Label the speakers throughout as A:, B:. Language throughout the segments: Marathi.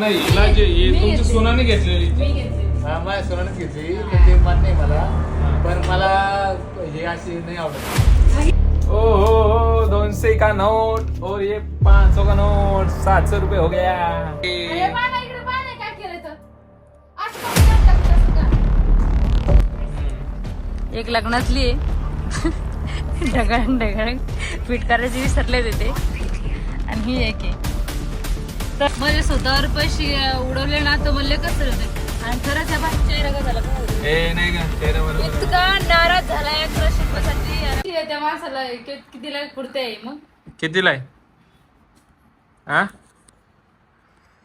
A: नाही हिला जे हे
B: मी
A: तुमची
B: घेतली.
A: सोनाने घेतलेली.
B: मी घेतली.
C: हा माझ्या सोनानेच घेतली. तर ते मान्य आहे मला. पण मला हे अशी नाही आवडत.
A: ओ हो हो दोन सौ का नोट और ये पाँच सौ का नोट सात सौ रुपये हो गया.
B: अरे बाळा, इकडे बाळा नाही काय केलं तर? असं का करत असं का? एक लग्नातली ढगाळ ढगाळ. करायची विसरले होते आणि ही एक आहे. तर माझे स्वतःवर पैसे उडवले ना तर म्हणले कसं होते आणि खरंच या बाईक चेहरा का झाला?
A: ए नाही का बरोबर
B: इतका नाराज झाला या शिकवासाठी त्या माणसाला? कि- कितीला कुर्ते आहे मग?
A: कितीला आहे? हा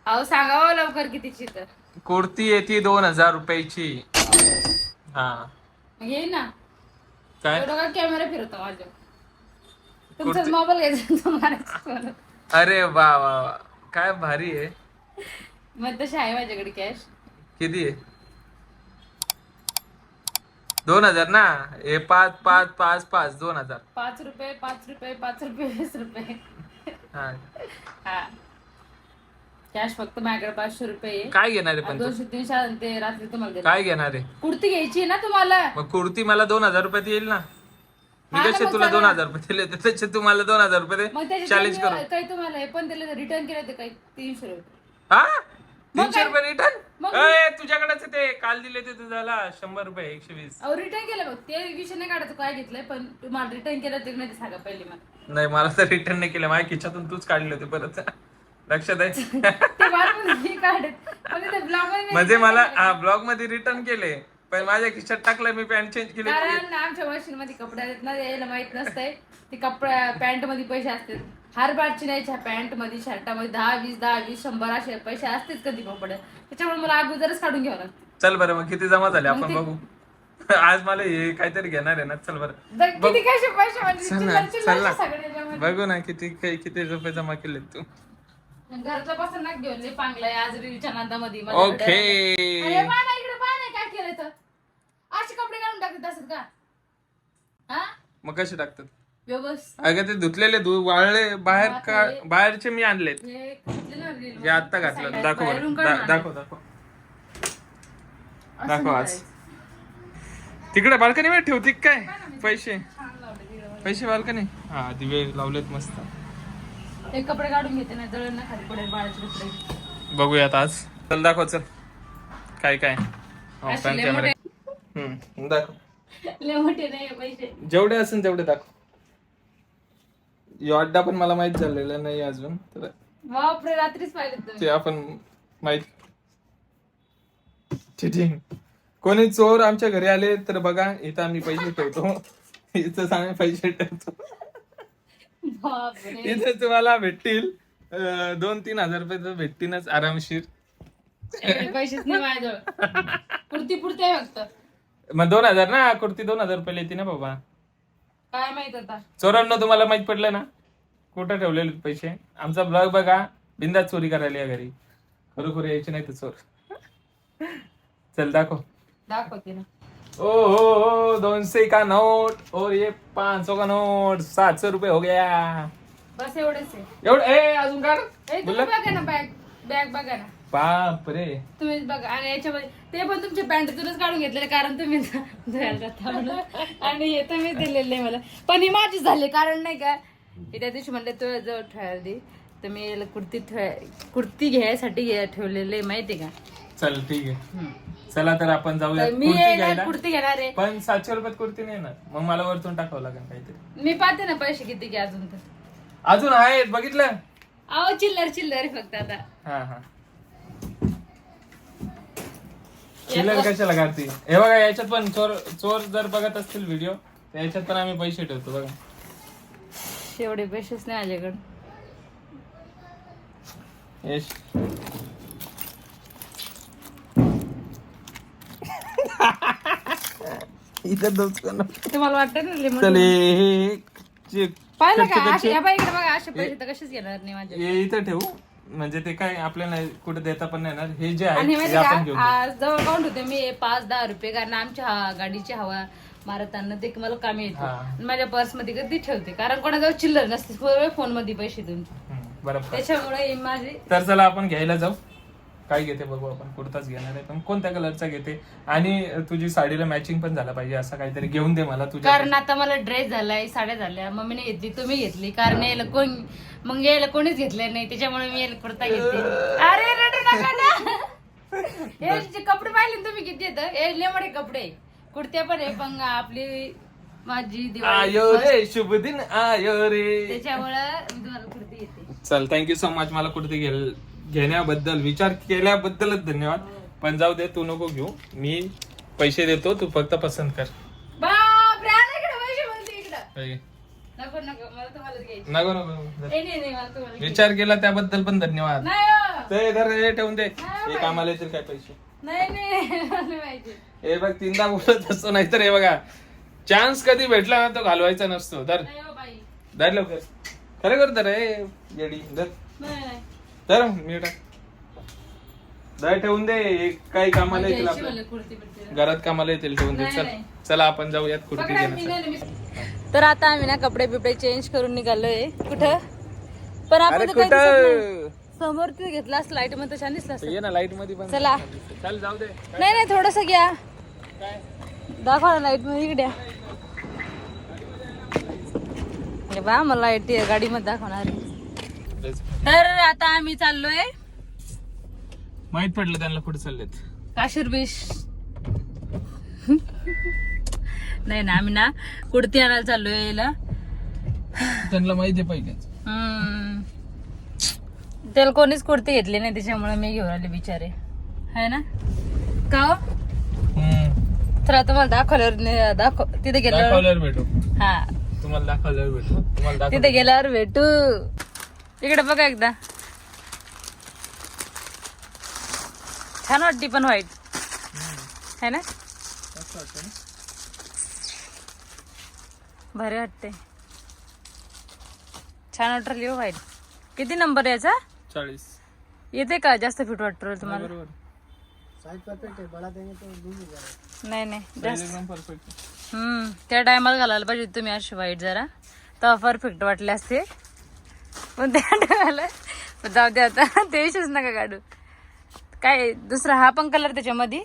B: अहो सांगावं लवकर कितीची तर.
A: कुर्ती येते दोन हजार रुपयाची. हा.
B: मग ये ना.
A: काय?
B: एवढं का कॅमेरा फिरवतो माझ्या? तुमचाच मोबाईल घ्यायचा तुम्हाला
A: अरे वा वा वा. काय भारी आहे.
B: मग तशी आहे माझ्याकडे कॅश
A: किती आहे? दोन हजार ना? हे पाच पाच पाच पाच दोन हजार.
B: पाच रुपये पाच रुपये पाच रुपये वीस रुपये.
A: हा.
B: हा. कॅश फक्त माझ्याकडे पाचशे रुपये आहे.
A: काय घेणार आहे
B: आणि
A: पण तू?
B: दोनशे तीनशे आणि ते रात्री तुम्हाला.
A: काय घेणार आहे?
B: कुर्ती घ्यायची आहे ना तुम्हाला?
A: मग कुर्ती मला दोन हजार रुपयात येईल ना. मी
B: हा ना,
A: कसे
B: मग
A: तुला. दोन हजार रुपये दिले होते तसे तू मला दोन हजार रुपये
B: मग
A: दे
B: त्याचे
A: चॅलेंज करू
B: काही तुम्हाला हे पण दिले रिटर्न केले होते काही तीनशे रुपये.
A: हा? तीनशे
B: काय?
A: रुपये रिटर्न
B: मग-
A: तुझ्याकडेच ते. काल दिले ते तुझ्याला शंभर रुपये एकशे वीस.
B: अहो रिटर्न केलं बघ. ते विषय नाही काढायचं काय घेतलंय पण तुम्हाला रिटर्न केलं ते नाही ते सांगा पहिले मला.
A: नाही मला तर रिटर्न नाही केलं. माझ्या खिशातून तूच काढले होते परत. लक्षात आहे?
B: ते काढत. पण ते ब्लॉग
A: म्हणजे मला ब्लॉगमध्ये रिटर्न केले. पण माझ्या खिशात टाकलं मी पॅन्ट चेंज केली
B: कारण आमच्या मशीन मध्ये कपडे आहेत ना यायला माहीत नसतंय. ते कपड्या पॅन्टमध्ये पैसे असतात. हर बारची नाही पॅन्टमध्ये शर्टामध्ये दहा वीस दहा वीस शंभर असे पैसे असतेच कधी कपडे. त्याच्यामुळे मला अगोदरच काढून घ्यावं लागतं.
A: चल बरं मग किती जमा झाले? आपण बघू. आज मला हे काहीतरी घेणार आहे ना. चल बरं.
B: किती कसे पैसे म्हणजे
A: चल ना
B: चिल्लर
A: चल.
B: चिल्लरचे
A: ना
B: सगळे त्याच्यामध्ये.
A: बघू ना किती काही किती रुपये जमा केले तू.
B: घरचं पासून ना घेऊन लय पांगलाय आज रीलच्या नादामध्ये. मला
A: ओके
B: अरे बाळा, इकडे बाळा नाही काय केलं तर. असे कपडे घालून टाकत असत का? हा?
A: मग कसे टाकतात?
B: व्यवस्थित.
A: अगं ते धुतलेले धु वाळले बाहेर का बाहेरचे मी आणलेत.
B: हे घातले ना reel
A: हे
B: मध्ये.
A: आता घातलं. दाखव बरं.
B: बाहेरून
A: दा-
B: काढून
A: दाखव दाखव
B: असं
A: दाखव आज.
B: करायचं.
A: तिकडे बाल्कनी मध्ये ठेवती का काय? पैसे.
B: छान लावलं तिकडं.
A: पैसे बाल्कनी? हा दिवे लावलेत मस्त.
B: हे कपडे काढून घेते ना जळण ना खाली पडेल बाळाचे कपडे.
A: बघूयात आज. चल दाखव चल. काय काय? हो,
B: असे
A: कॅमेरा
B: मोठे-
A: हम्म दाखव.
B: लय मोठे नाही पैसे.
A: जेवढे असेल तेवढे दाखव. यो अड्डा पण मला माहीत झालेला नाही अजून तर
B: बापरे रात्रीच पाहिजे तुम्ही.
A: ते आपण माहीत आहे. कोणी चोर आमच्या घरी आले तर बघा इथं आम्ही पैसे ठेवतो. इथं आम्ही पैसे ठेवतो.
B: बापरे.
A: इथे तुम्हाला भेटतील अं, दोन तीन हजार रुपये तर भेटतीलच आरामशीर.
B: एवढे पैसेच नाही माझ्याजवळ. पुरती पुरती फक्त.
A: मग दोन हजार ना कुर्ती दोन हजार रुपये येते ना बाबा.
B: काय माहीत आता?
A: चोरांना तुम्हाला माहीत पडलं ना? कुठं ठेवलेले पैसे? आमचा ब्लॉग बघा बिंदात चोरी करायला या घरी. खरोखर यायचे नाही तर चोर. चल दाखव.
B: दाखवते ना.
A: ओ हो हो दोन सौ का नोट. और ये पाँच सौ का नोट. सात सौ रुपये हो गया.
B: बस एवढेच आहे.
A: एवढं ए अजून काढ.
B: ए, तुम्ही
A: बोला
B: बघा ना बॅग बॅग बघा ना.
A: बाप रे
B: तुम्ही बघा आणि याच्यामध्ये ते पण तुमच्या पॅन्टीतूनच काढून घेतलेले कारण तुम्ही धुवायला जाता म्हणून. आणि हे तुम्ही दिलेले मला. पण ही माझी झाली कारण नाही का हे त्या दिवशी म्हणले तुझ्या जवळ ठेवायला दे. तर मी याला कुर्ती ठेवाय कुर्ती घ्यायसाठी ठेवलेले माहिती का?
A: चल ठीक आहे. चला तर आपण जाऊया
B: तर मी
A: घ्यायला.
B: कुर्ती घेणार आहे.
A: पण सातशे रुपयात कुर्ती नाही ना मग मला वरतून टाकावं लागेल काहीतरी.
B: मी पाहते ना पैसे किती घ्या अजून तर.
A: अजून आहेत बघितलं?
B: अहो चिल्लर चिल्लर आहे फक्त आता.
A: हा हा. चिल्लर कशाला काढते हे बघा याच्यात पण चोर चोर जर बघत असतील व्हिडिओ तर याच्यात पण आम्ही पैसे ठेवतो बघा.
B: एवढे पैसेच नाही माझ्याकडे
A: यश इथं
B: तुम्हाला वाटतं ना
A: चल हे- हे- हे
B: पाहिलं का?
A: कसे-
B: असे या बाई इकडे बघा असे पैसे तर कसेच घेणार नाही माझे.
A: हे इथं ठेवू. म्हणजे ते काय आपल्याला कुठे देता पण नाही येणार. हे जे आहे ते
B: माहिती
A: आपण घेऊन
B: का आज जवळ काउंट होते मी पाच दहा रुपये कारण आमच्या हा- गाडीची हवा मारताना ते मला कामी येते.
A: हा.
B: आणि माझ्या पर्समध्ये कधी ठेवते कारण कोणाजवळ चिल्लर नसते फोनमध्ये पैसे
A: हम्म, बरोबर
B: त्याच्यामुळे ही माझी
A: तर चला आपण घ्यायला जाऊ. काय घेते बघू आपण कुर्ताच घेणार आहे. पण कोणत्या कलरचा घेते? आणि तुझी साडीला मॅचिंग पण झाला पाहिजे असं काहीतरी घेऊन दे मला तुझ्या
B: कारण आता मला ड्रेस झालाय साड्या झाल्या. मम्मीने घेतली तुम्ही घेतली. कारण यायला कोण मग यायला कोणीच घेतलं नाही. त्याच्यामुळे मी यायला कुर्ता घेतली. अरे रडू नका ना. हे जे कपडे पाहिले ना तुम्ही किती येतं? हे कपडे. कुर्त्या पण आहे पण आपली माझी दिवाळी.
A: आयो रे शुभ दिन आयो रे.
B: त्याच्यामुळं मी तुम्हाला कुर्ती घेते.
A: चल थँक्यू सो मच मला कुर्ती घेल घेण्याबद्दल विचार केल्याबद्दलच धन्यवाद. पण जाऊ दे तू नको घेऊ. मी पैसे देतो तू फक्त पसंत कर.
B: बाप रे आला इकडे पैसे म्हणते इकडं.
A: काय?
B: नको नको मला तुम्हालाच घ्यायची.
A: नको नको नको.
B: नाही नाही नाही, मला तुम्हाला घ्यायची.
A: विचार केला त्याबद्दल पण धन्यवाद.
B: नाही हो.
A: ते हे ठेवून दे. हे कामाला येतील काय पैसे?
B: नाही नाही मला नाही पाहिजे.
A: हे बघ तीनदा बोलत असतो नाहीतर हे बघा चान्स कधी भेटला ना तो घालवायचा नसतो. धर.
B: नाही हो बाई.
A: धर लवकर. खरं कर धर हे येडी धर.
B: नाही नाही.
A: धर मी ठेवून दे काही कामाला येतील आपल्या. घरात कामाला येतील ठेवून दे. चल. चला आपण जाऊयात कुर्ती घेण्यासाठी.
B: तर आता आम्ही ना कपडे बिपडे चेंज करून निघालोय. कुठं? पण आपण तर समोर तिथे घेतला लाइटमध्ये छान दिसला असतं.
A: ये ना लाइटमध्ये पण.
B: चला.
A: चल जाऊ दे.
B: नाही नाही थोडस घ्या.
A: काय?
B: दाखवा ना लाइटमध्ये इकडे बा मला लाइट गाडीमध्ये दाखवणार आहे. तर आता आम्ही चाललोय
A: माहीत पडलं त्यांना कुठे चाललेत.
B: काशीर बीच नाही ना आम्ही ना कुर्ती आणायला चाललोय याला
A: त्यांना माहिती
B: हम्म. त्याला कोणीच कुर्ती घेतली नाही त्याच्यामुळे मी घेऊन आले बिचारे. है ना? का हो? तर आता मला दाखवल्यावर ने- दाखव तिथे गेल्यावर
A: दाखवल्यावर भेटू.
B: हा.
A: तुम्हाला दाखवल्यावर भेटू. तुम्हाला
B: तिथे गेल्यावर भेटू. इकडे बघा एकदा. छान वाटते पण व्हाईट है ना? भारी वाटते. छान वाटली हो व्हाईट किती नंबर आहे याचा?
A: चाळीस.
B: येते का? जास्त फिट वाटतो तुम्हाला?
A: बरोबर.
B: नाही नाही. जास्त.
A: एकदम परफेक्ट
B: हम्म. त्या टायमाला घालायला पाहिजे तुम्ही अशी वाईट जरा. तेव्हा परफेक्ट वाटले असते. पण त्या पण जाऊ दे आता. ते विषयच नका काढू. काय दुसरा हा पण कलर त्याच्यामध्ये?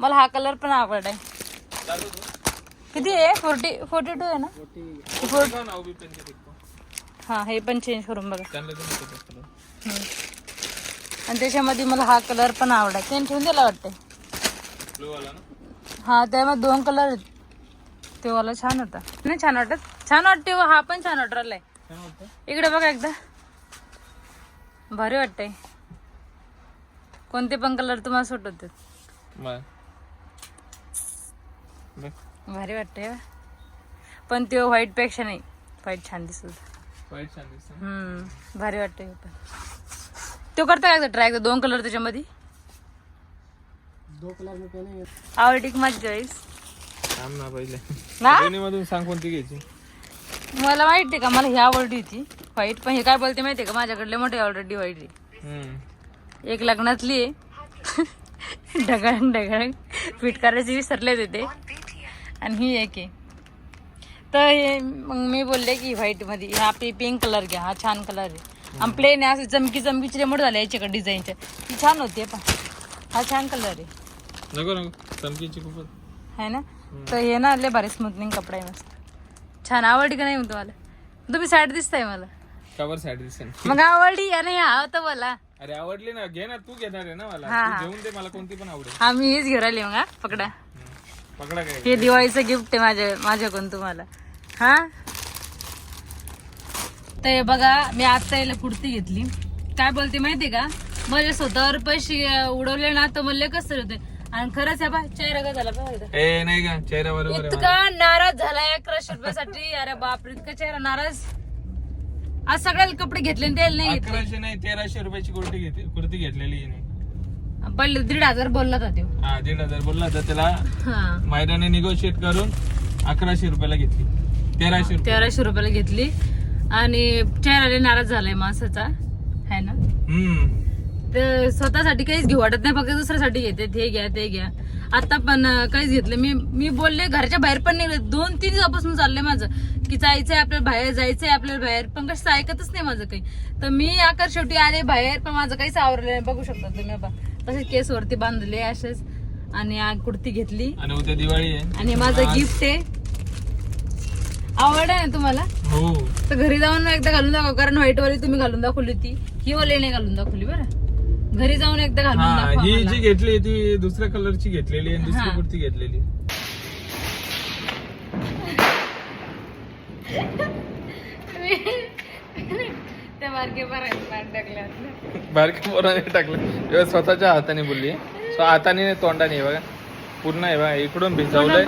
B: मला हा कलर पण आवड आहे किती आहे? फोर्टी फोर्टी टू आहे ना? हा हे पण चेंज करून बघा. आणि त्याच्यामध्ये मला हा कलर पण आवड आहे ते ठेवून दिला वाटते हा त्यामध्ये दोन कलर आहेत. ते वाला छान होता. नाही छान वाटत? छान वाटते हा पण छान वाटत इकडे बघा एकदा. भारी वाटतंय. कोणते पण कलर तुम्हाला सूट होते भारी वाटतंय हो. पण ते व्हाईटपेक्षा नाही. व्हाईट छान दिसत. होतं.
A: वाईट छान दिसत
B: हम्म भारी वाटतंय पण. तो करता का एकदा ट्राय दोन कलर त्याच्यामध्ये? का माझी चॉईस
A: ना पहिले. मधून सांग कोणती घ्यायची?
B: मला माहिती आहे का? मला ही आवडली होती. व्हाईट पण हे काय बोलते माहिती आहे का? माझ्याकडले मोठी ऑलरेडी व्हाईट आहे. एक लग्नातली आहे. ढगाळ ढगाळ. फिट करायचे विसरले होते आणि ही एक आहे. तर हे मग मी बोलले की व्हाईटमध्ये हा आपली पिंक कलर घ्या हा छान कलर आहे. आणि प्लेन आहे असं चमकी चमकीची रेमोट झाले याच्याकडे डिझाईनच्या ती छान होती पण हा छान कलर आहे.
A: नको नको. चमकीची खूपच.
B: है ना? तर हे ना लय भारी स्मूथनिंग कपडा आहे मस्त. छान आवडली का नाही तुम्हाला? तुम्ही साईड दिसताय मला.
A: कवर दिसेल
B: मग आवडली या नाही? हा तर बोला.
A: अरे आवडली ना. घे ना. तू घेणार आहे ना मला.
B: हा,
A: तू. घेऊन दे. मला कोणती पण आवडेल.
B: हा मी हेच घेऊन राहिली मग हा. पकडा.
A: पकडा काय?
B: हे दिवाळीचं गिफ्ट आहे माझ्या माझ्याकडून तुम्हाला. हा? हे बघा मी आता याला कुर्ती घेतली. काय बोलते माहितीये का? माझ्या स्वतःवर पैसे अं, उडवले ना तर म्हणले कसं होते. आणि खरंच आहे बा चेहरा का झाला बा? एकदा.
A: ए नाही का चेहरा बरोबर आहे
B: इतका नाराज झालाय अकराशे रुपयासाठी. अरे बापरे इतका चेहरा नाराज. आज सगळ्याला कपडे घेतले आणि त्याला नाही
A: अकराशे नाही तेराशे रुपयाची कुर्ती घेते कुर्ती घेतलेली
B: घेतले पहिले दीड हजार बोलला होता तो.
A: हा दीड हजार बोलला तर त्याला.
B: हा.
A: मायराने निगोशिएट करून अकराशे रुपयाला घेतली. तेराशे रुपये.
B: तेराशे रुपयाला घेतली. आणि चेहरा नाराज झालाय माणसाचा. है ना?
A: हम्म.
B: तर स्वतःसाठी काहीच घेऊ वाटत नाही फक्त दुसऱ्यासाठी घेते. हे घ्या ते घ्या. आता पण अं, काहीच घेतलं. मी मी बोलले घरच्या बाहेर पण निघले दोन तीन दिवसापासून चाललंय माझं. की जायचंय आपल्याला बाहेर जायचंय आपल्याला बाहेर. पण कसं ऐकतच नाही माझं काही. तर मी आकार शेवटी आले बाहेर पण माझं काहीच आवरलं नाही. बघू शकता तुम्ही तसेच केस वरती बांधले असेच. आणि कुर्ती घेतली.
A: आणि उद्या दिवाळी आहे.
B: आणि माझं गिफ्ट आहे. आवड आहे तुम्हाला?
A: हो.
B: तर घरी जाऊन एकदा घालून दाखव. कारण व्हाईट वाली तुम्ही घालून दाखवली होती. ही वाली नाही घालून दाखवली बरं. घरी जाऊन एकदा घालून दाखवा
A: ही. जी घेतली ती दुसऱ्या कलरची घेतलेली आणि दुसरी. कुर्ती घेतलेली
B: त्या बारके
A: पोराने टाकलं तेव्हा स्वतःच्या हाताने बोलली. सो हाताने नाही, तोंडाने बघा. पूर्ण आहे बघा इकडून भिजवलंय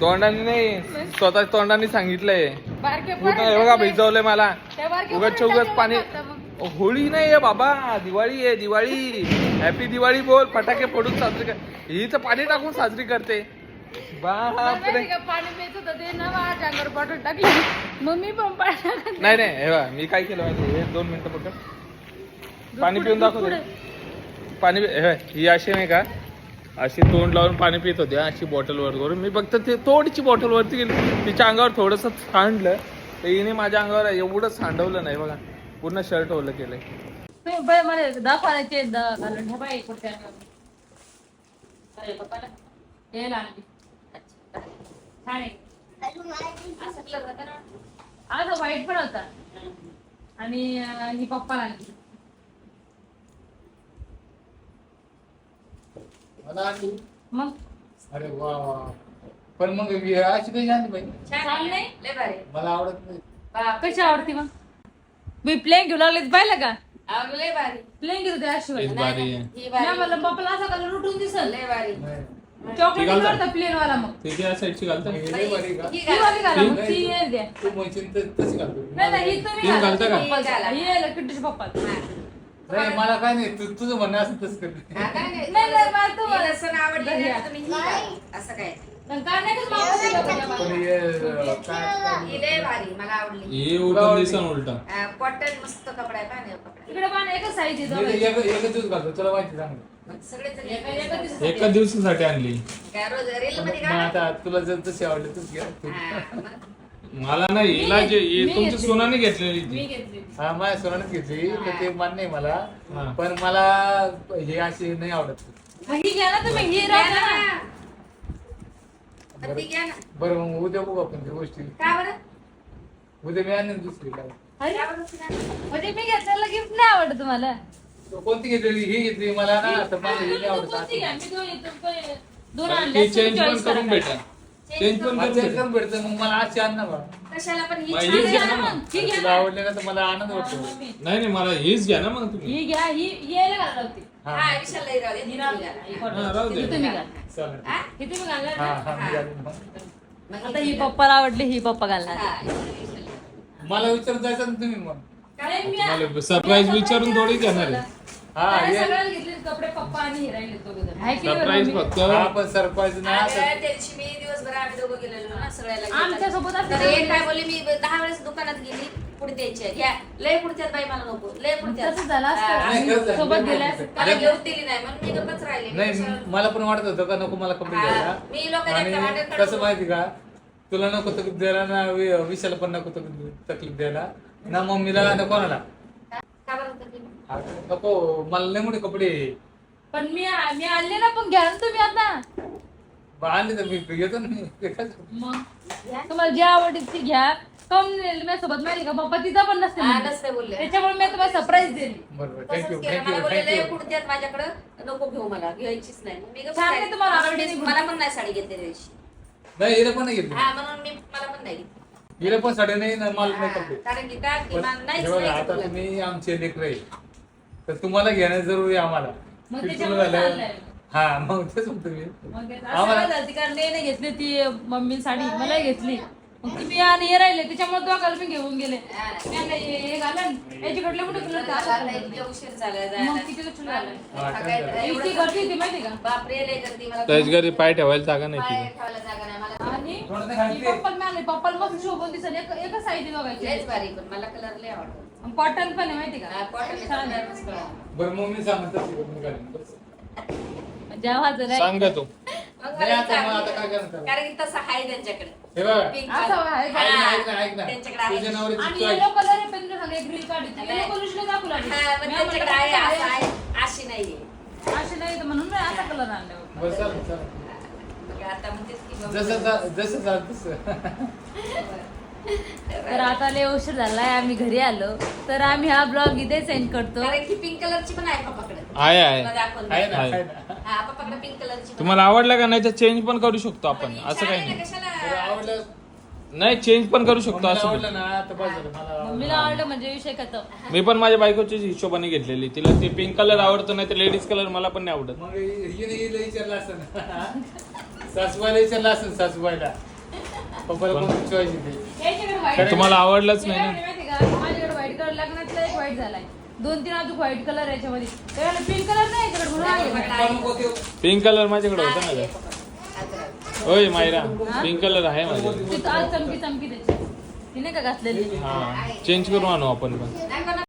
A: तोंडाने नाही स्वतः तोंडाने सांगितलंय. पूर्ण हे बघा भिजवलंय मला. उगाच उगाच पाणी. होळी नाही आहे बाबा दिवाळी आहे दिवाळी. हॅपी दिवाळी बोल फटाके फोडून साजरी कर. ही तर पाणी टाकून साजरी करते. बापरे.
B: पाणी प्यायचं होतं ते ना माझ्या अंगावर टाकले. मग मी पण पाणी टाकलं.
A: नाही. नाही हे बघा मी काय केलं माहिती हे दोन मिनिटं फक्त पाणी पिऊन दाखव दे. पाणी पि- हे बघ, ही अशी नाही का अशी तोंड लावून पाणी पित होते अशी बॉटल वर करून. मी फक्त ते थोडीची बॉटल वरती गेली. तिच्या अंगावर थोडस सांडलं तर हिने माझ्या अंगावर एवढं सांडवलं नाही बघा. पूर्ण शर्ट ओलं केलंय.
B: तुम्ही बाई मला दाखवायचे घालून ठेवा एक कुर्ती अंगावर. अरे पप्पाला. हे लागली अच्छा. छान आहे असा कलर होता ना आज व्हाईट पण होता आणि ही पप्पा लागली
C: मला आणली
B: मग
C: अरे वा वा पण मग ही अशी कशी आणली बाई
B: छान नाही लय भारी
C: मला आवडत नाही
B: कशी आवडती मग मी प्लेन घेऊन लागले पाहिलं का
D: लय भारी
B: प्लेन
A: तेच भारी आहे
D: ही
B: नाही मला पप्पाला असा कलर उठून दिसल
D: लय भारी
C: नाही.
B: चॉकलेट
A: ती घालता?
B: प्लेन वाला मग
A: ते त्या साईडची घालता
C: मग हे भारी का
D: ही
B: ती वाली घाला मग
C: नाही.
B: ती हे द्या
C: तू म्हणशील तर तशी घालतो
B: नाही नाही ही तुम्ही
A: ती
B: घाला.
A: घालता का?
B: पप्पाचं.
D: ही घाला.
B: ही आहे किट्टूच्या पप्पा
C: नाही मला काय नाही तू तुझं म्हणणं असं तसं करते
D: हा, काय नाही.
B: नाही, नाही, मला तो-
D: ही लसूण आवडली
B: दही
D: ना,
B: आहे.
D: तुम्ही ही घाला. असं काय
B: काय नाही का मामा दिलं होतं त्या
C: पण
B: मला?
C: हे अं, काय
D: ही लय भारी मला आवडली
A: हे उलटून दिसन उलटा
D: कॉटन मस्त कपडा आहे कपडा
B: तिकडे एकच साईज आहे
C: मी तर
B: दोघांची.
C: एक- एकच दिवस घालतो. तुला माहिती चांगलं.
D: सगळेच
B: एका- एका दिवसात.
A: एका दिवसासाठी आणली.
D: काय रोज रील मध्ये
C: मग
D: का
C: आता तुला जर तशी आवडली तूच घ्या
D: हा, मग.
A: मला नाही हिला जे
B: मी
A: ही तुमच्या
B: घेतली.
A: सोनाने घेतलेली
B: मी
A: ती.
B: घेतली
C: हा माझ्या सोनानेच घेतली. तर ते मान्य आहे मला.
A: हा.
C: पण मला हे अशी नाही आवडत.
B: मग ही घ्या ना तुम्ही ही राहता ना.
D: पण ती घ्या ना.
C: बरं मग उद्या बघू आपण त्या गोष्टी.
D: का बरं?
C: उद्या मी आणेन दुसरी काय.
B: अरे? म्हणजे मी घेतलेलं गिफ्ट नाही आवडत तुम्हाला
C: कोणती घेतलेली ही घेतली मला ना मला हे नाही आवडत
B: कोणती घ्या? मी दोन दोन- दोन
A: ती
B: आणले
A: चेंज पण करून भेटा चेंज पण
C: मला
A: करून
C: चेंज
A: भेटा
C: करून भेटतं मग मला अशी आण ना बा
D: कशाला पण ही
A: मग
D: छान
A: हीच
D: आहे
A: घ्या
D: ना.
A: ना मग.
B: ही घ्या
C: तुला
B: ना.
C: आवडले ना तर मला आनंद वाटतो.
A: नाही नाही मला हीच घ्या ना मग तुम्ही
B: ही घ्या ही ही यायला होती
C: हा
D: हा विशाल लई राहू दे.
B: ही
D: ही
B: राहू
D: घाला.
B: द्या. ही
D: हा.
B: पडू.
A: हा, राहू दे.
B: ही तुम्ही घाला.
C: चालेल
D: हा?
B: ही तुम्ही घालणार
C: हा
B: ना?
C: हा मी घालीन मग.
D: मग
B: आता
D: ही
B: ही. पप्पाला आवडली ही पप्पा घालणार
D: हा.
C: मला विचारत जायचं ना तुम्ही मग.
B: काय मी-
A: तुम्हाला सरप्राईज विचारून थोडी घेणार आहे.
C: हा
B: सगळ्याला घेतले कपडे पप्पा आणि राहिले दोघेजण. हाय की नाही
A: सरप्राईज
B: बरं
A: फक्त.
C: हा पण सरप्राईज ना
D: अगं,
C: तर-
D: त्या दिवशी मी दिवसभर आम्ही दोघं गेलेलो ना सगळ्याला तर एक काय बोलली मी दहा वेळेस दुकानात गेली पुढे द्यायची आहे. घ्या. लय पुढच्यात बाई मला नको. लय पुढच्यात
B: तसं झालं असतं.
D: हा.
C: नाही, खरंच आहे.
B: सोबत गेल्या
D: त्याला घेऊन दिली नाही म्हणून मी गप्पच राहिले. मी
C: नाही
D: कशाला-
C: मला पण वाटत होतं का नको मला कपडे
D: हा, मी लोकांना
C: आणि
D: एकटं वाटेल काढून
C: कसं माहिती का? तुला नको तकलीफ द्यायला ना वि- विशाला पण नको तकलीफ तकलीफ द्यायला. ना मम्मीला ना कोणाला?
D: का बरं होतं ते?
C: हा, नको मला लय मोठे कपडे
B: पण मी मी आणले ना पण घ्या ना तुम्ही आता.
C: बा, आणले तर मी घेतो ना मी.
B: मग? तुम्हाला जे आवडते ती घ्या. कम माझ्या सोबत माहिती का? पप्पा तिचा पण नसते
D: हा,
B: म्हणले.
D: नसते बोलले.
B: त्याच्यामुळे मी तुम्हाला सरप्राईज दिली.
C: बरोबर
D: तसंच
C: थँक्यू
D: केलं.
C: थँक्यू
D: मला बोलले लय
C: थँक्यू
D: पुढच्यात माझ्याकडं नको घेऊ मला घ्यायचीच नाही. मी गप्प.
B: तुम्हाला
D: मला
B: आवडली
D: मला पण नाही साडी घेतली त्या दिवशी
C: नाही हिला पण नाही घेतली.
D: हा म्हणून मी मला पण नाही घेतली.
C: हिला पण साडे नाही ना मला नाही कपडे
D: कारण की काय की
C: पण
D: मला नाहीच
C: हे बघा,
D: नाही
C: आता
D: घेतलं.
C: तुम्ही आमचे लेकर आहे तर तुम्हाला घेणं जरुरी आहे आम्हाला.
B: मग
C: किती
B: त्याच्यामुळे
C: झालं.
B: चाललंय.
C: हा मग तेच म्हणतो मी.
B: मग ते असं
C: आम्हाला-
B: काय झालं, ती कारण नाही नाही घेतली ती मम्मी साडी. मला घेतली. तुम्ही आणि हे राहिले त्याच्यामुळे दोघाला मी घेऊन गेले.
D: हा.
B: मी आणलं, हे घालन. याच्याकडले कुठे कलर
D: मला लय इतके उशीर झाला
B: मग
D: जायला.
B: किती लक्ष झालं
D: सकाळी
C: काय
D: एवढं-
B: इतकी गर्दी होती माहिती का?
D: बापरे लय गर्दी. मला
A: त्याच घरी पाय ठेवायला जागा नाही
D: पाय
A: तिथे.
D: ठेवायला जागा नाही. मला
B: आणि पप्पाला मी आणले पप्पाला मस्त शोभून दिसल. एक एकच साईज
D: लयच भारी पण मला कलर लय आवडतो.
B: कॉटन पण आहे माहिती का?
D: cotton
B: छान आहे.
C: बरं मग मी सांगत मी घालीन.
B: जेव्हा जरा
A: सांग तू.
D: मग
C: नाही,
D: मला
C: आता मग
D: चांगलं-
C: आता काय करणार?
D: कारण की तसं आहे त्यांच्याकडे
C: हे बघा
D: Pink
B: असं
D: color.
B: आहे का?
C: ऐक ना, ऐक ना, ऐक ना.
D: त्यांच्याकडे आहे.
C: तुझ्या नवऱ्याची
B: आणि
C: choice.
B: येलो कलर आहे पण तुला सांगा एक ग्रीन काढायची येलो कलर दाखवू लागली
D: हा, पण
B: मी
D: त्यांच्याकडे
B: म्हणलं,
D: आहे
B: आहे,
D: असं
B: आहे.
D: आहे अशी नाहीये
B: असे नाही तर म्हणून मी असा कलर आणले होते.
C: बरं चालेल चालेल
D: बघा, आता म्हणतेस की बाबा-
C: जसं जा- जसं झालं तसं
B: तर आता लय उशीर झालाय आम्ही घरी आलो. तर आम्ही हा ब्लॉग इथे सेंड करतो.
D: कारण की पिंक कलरची पण आहे
A: आहे आहे.
C: आहे
D: दे.
C: ना
A: आहे.
C: आहे ना.
D: हा पप्पाकडे पिंक कलरची पण
A: तुम्हाला आवडला का? नाही तर चेंज पण करू शकतो आपण.
D: आहे.
A: असं काही नाही.
D: कशाला
C: आवडलं?
A: नाही चेंज पण करू शकतो
C: मम्मीला
A: असं
C: आवडलं
A: नाही.
C: ना तर बस झालं. मला
B: मम्मीला आवडलं म्हणजे विषय खतम.
A: मी पण माझ्या बायकोची हिशोबाने घेतलेली. तिला ते पिंक कलर आवडतो नाही तर लेडीज कलर मला पण नाही आवडत.
C: मग हिने हिला विचारलं असं सासूबाईला विचारलं असं सासूबाईला. पप्पाला कोणती चॉईस येते
B: याच्याकडे white
C: खरं
A: तुम्हाला आवडलंच नाही ना?
B: माहिती का? माझ्याकडे व्हाईट कलर लग्नातला एक व्हाईट झालाय. दोन तीन अजून व्हाईट कलर याच्यामध्ये. पिंक कलर नाही याच्याकडे म्हणून आहे.
D: पप्पाकडे आहे.
A: पिंक कलर माझ्याकडे. होता ना ग. होय मायरा. पिंक कलर आहे माझ्याकडे.
B: ती आज चमकी चमकी त्याची. ती नाही का घातलेली?
A: हा चेंज करू आणू आपण
D: पण